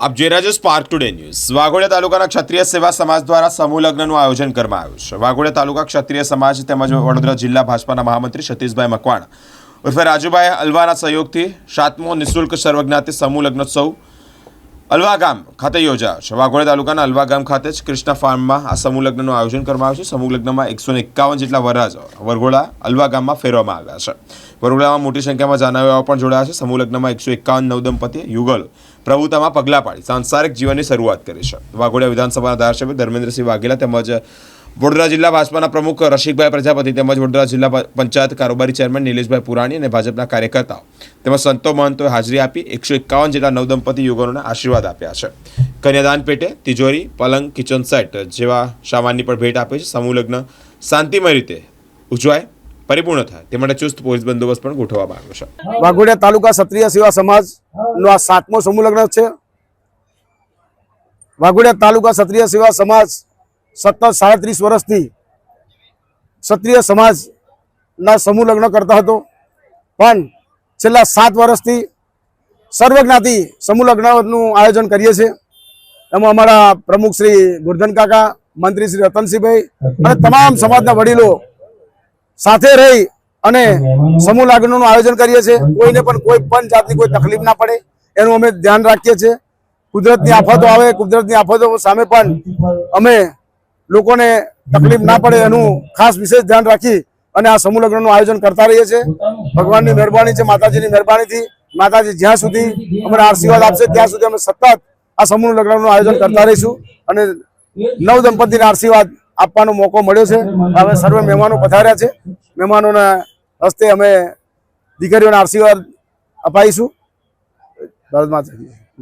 આપ જોઈ રહ્યા છો સ્પાર્ક ટુડે ન્યૂઝ વાઘોડિયા તાલુકાના ક્ષત્રિય સેવા સમાજ દ્વારા સમૂહ લગ્નનું આયોજન કરવામાં આવ્યું છે. વાઘોડિયા તાલુકા ક્ષત્રિય સમાજ તેમજ વડોદરા જિલ્લા ભાજપાના મહામંત્રી સતીશભાઈ મકવાણા ઉર્ફે રાજુભાઈ અલવાના સહયોગથી સાતમો નિઃશુલ્ક સર્વજ્ઞાતિ સમૂહ લગ્નોત્સવ અલવા ગામ ખાતે યોજાયો. છે વાઘોડિયા તાલુકાના અલવા ગામ ખાતે જ કૃષ્ણા ફાર્મમાં આ સમૂહ લગ્નનું આયોજન કરવામાં આવ્યું છે. સમૂહ લગ્નમાં એકસો એકાવન જેટલા વરરાજ વરઘોડા અલવા ગામમાં ફેરવામાં આવ્યા છે. વરઘોડામાં મોટી સંખ્યામાં જાનવીઓ પણ જોડાયા છે. સમૂહ લગ્નમાં એકસો એકાવન નવદંપતિ યુગલ પ્રભુતામાં પગલાં પાડી સાંસારિક જીવનની શરૂઆત કરી છે. વાઘોડિયા વિધાનસભાના ધારાસભ્ય ધર્મેન્દ્રસિંહ વાઘેલા તેમજ વડોદરા જિલ્લા ભાજપાના પ્રમુખ રસિકભાઈ પ્રજાપતિ તેમજ વડોદરા જિલ્લા પંચાયત કારોબારી ચેરમેન નિલેશભાઈ પુરાણી અને ભાજપના કાર્યકર્તાઓ તેમજ સંતો મહંતોએ હાજરી આપી એકસો એકાવન જેટલા નવદંપતિ યુગલોને આશીર્વાદ આપ્યા છે. કન્યાદાન પેટે તિજોરી, પલંગ, કિચન સેટ જેવા સામાનની પણ ભેટ આપી છે. સમૂહ લગ્ન શાંતિમય રીતે ઉજવાય, પરિપૂર્ણ થાય તે માટે ચુસ્ત પોલીસ બંદોબસ્ત પણ ગોઠવવામાં આવ્યો છે. વાઘોડિયા તાલુકા ક્ષત્રિય સેવા સમાજ નો આ સાતમો સમૂહ લગ્ન છે. વાઘોડિયા તાલુકા ક્ષત્રિય સેવા સમાજ સતત સાડત્રીસ વર્ષથી ક્ષત્રિય સમાજના સમૂહ લગ્ન કરતા હતો. પણ છેલ્લા સાત વર્ષથી સર્વજ્ઞાતિ સમૂહ લગ્નનું આયોજન કરીએ છીએ. એમાં અમારા પ્રમુખ શ્રી ગુરધન કાકા, મંત્રી શ્રી રતનસિંહભાઈ અને તમામ સમાજના વડીલો સાથે રહી અને સમૂહ લગ્નનું આયોજન કરીએ છીએ. કોઈને પણ કોઈ પણ જાતની કોઈ તકલીફ ના પડે, એનું અમે ધ્યાન રાખીએ છીએ. કુદરતની આફતો આવે, કુદરતની આફતો સામે પણ અમે લોકોને તકલીફ ના પડે એનું ખાસ વિશેષ ધ્યાન રાખી અને આ સમૂહ લગ્નનું આયોજન કરતા રહીએ છીએ. ભગવાનની મહેરબાની છે, માતાજીની મહેરબાનીથી. માતાજી જ્યાં સુધી અમને આશીર્વાદ આપશે, ત્યાં સુધી અમે સતત આ સમૂહ લગ્નનું આયોજન કરતા રહીશું અને નવ દંપતીને આશીર્વાદ આપવાનો મોકો મળ્યો છે. હવે સર્વે મહેમાનો પધાર્યા છે. મહેમાનોના હસ્તે અમે દીકરીઓને આશીર્વાદ અપાઈશું.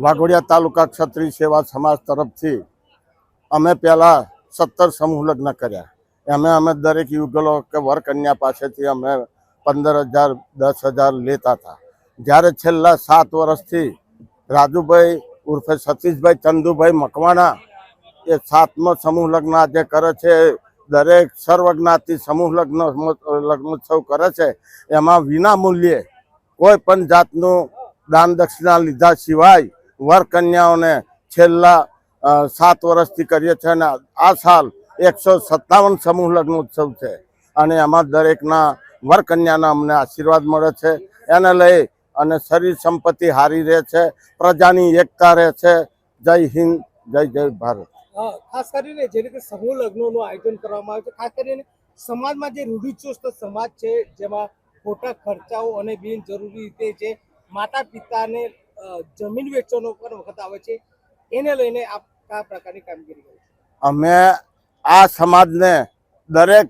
વાઘોડિયા તાલુકા ક્ષત્રિય સેવા સમાજ તરફથી અમે પહેલા સત્તર સમૂહ લગ્ન કર્યા. અમે અમે દરેક યુગલો કે વરકન્યા પાસેથી અમે પંદર હજાર, દસ હજાર લેતા હતા. જ્યારે છેલ્લા સાત વર્ષથી રાજુભાઈ ઉર્ફે સતીશભાઈ ચંદુભાઈ મકવાણા એ સાતમો સમૂહ લગ્ન આજે કરે છે. દરેક સર્વજ્ઞાતિ સમૂહ લગ્ન, લગ્નોત્સવ કરે છે. એમાં વિના મૂલ્યે કોઈ પણ જાતનું દાન દક્ષિણા લીધા સિવાય વર કન્યાઓને છેલ્લા સાત વર્ષથી કરીએ છીએ અને આ સાલ એકસો સત્તાવન સમૂહ લગ્નોત્સવ છે. અને એમાં દરેકના વર કન્યાના અમને આશીર્વાદ મળે છે. એને લઈ અને શરીર સંપત્તિ હારી રહે છે. પ્રજાની એકતા રહે છે. જય હિન્દ, જય જય ભારત. ખાસ કરીને જે રીતે સમૂહ લગ્નોનું આયોજન કરવામાં આવે છે, ખાસ કરીને સમાજમાં જે રૂઢિચુસ્ત સમાજ છે, જેમાં ખોટા ખર્ચાઓ અને બિનજરૂરી રીતે જે માતા પિતાને જમીન વેચવાનો પણ વખત આવે છે એને લઈને આપ કયા પ્રકારની કામગીરી કરો અમે આ સમાજને દરેક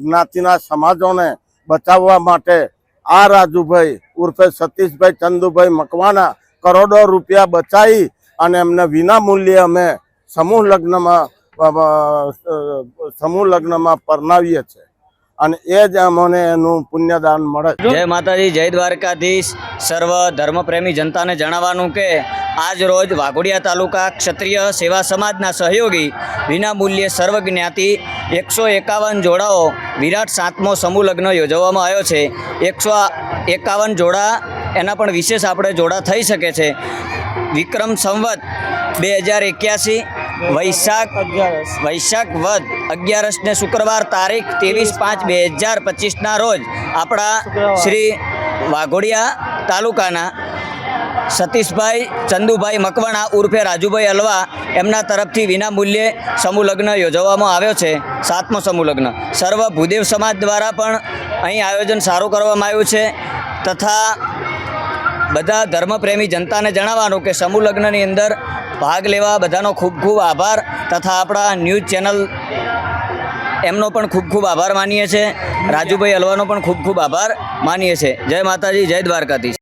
જ્ઞાતિના સમાજોને બચાવવા માટે આ રાજુભાઈ ઉર્ફે સતીશભાઈ ચંદુભાઈ મકવાના કરોડો રૂપિયા બચાવી અને એમને વિના મૂલ્યે અમે સમૂહ લગ્નમાં સમૂહ લગ્નમાં પરણાવીએ છીએ. અને એ જ અમને એનું પુણ્યદાન મળે જય માતાજી જય દ્વારકાધીશ. સર્વ ધર્મપ્રેમી જનતાને જણાવવાનું કે આજ રોજ વાઘોડિયા તાલુકા ક્ષત્રિય સેવા સમાજના સહયોગી વિના મૂલ્યે સર્વજ્ઞાતિ એકસો એકાવન જોડાઓ વિરાટ સાતમો સમૂહ લગ્ન યોજવામાં આવ્યો છે. એકસો એકાવન જોડા એના પણ વિશેષ આપણે જોડા થઈ શકે છે. વિક્રમ સંવત બે હજાર એક્યાસી વૈશાખ વૈશાખ વધ અગિયારસને શુક્રવાર તારીખ ત્રેવીસ પાંચ બે હજાર પચીસના રોજ આપણા શ્રી વાઘોડિયા તાલુકાના સતીશભાઈ, ચંદુભાઈ મકવાણા ઉર્ફે રાજુભાઈ અલવા એમના તરફથી વિના મૂલ્યે સમૂહ યોજવામાં આવ્યો છે. સાતમો સમૂહ લગ્ન. સર્વ ભૂદેવ સમાજ દ્વારા પણ અહીં આયોજન સારું કરવામાં આવ્યું છે તથા બધા ધર્મપ્રેમી જનતાને જણાવવાનું કે સમૂહ લગ્નની અંદર ભાગ લેવા બધાનો ખૂબ ખૂબ આભાર તથા આપણા ન્યૂઝ ચેનલ એમનો પણ ખૂબ ખૂબ આભાર માનીએ છીએ રાજુભાઈ અલવાનો પણ ખૂબ ખૂબ આભાર માનીએ છીએ જય માતાજી, જય દ્વારકાધીશ.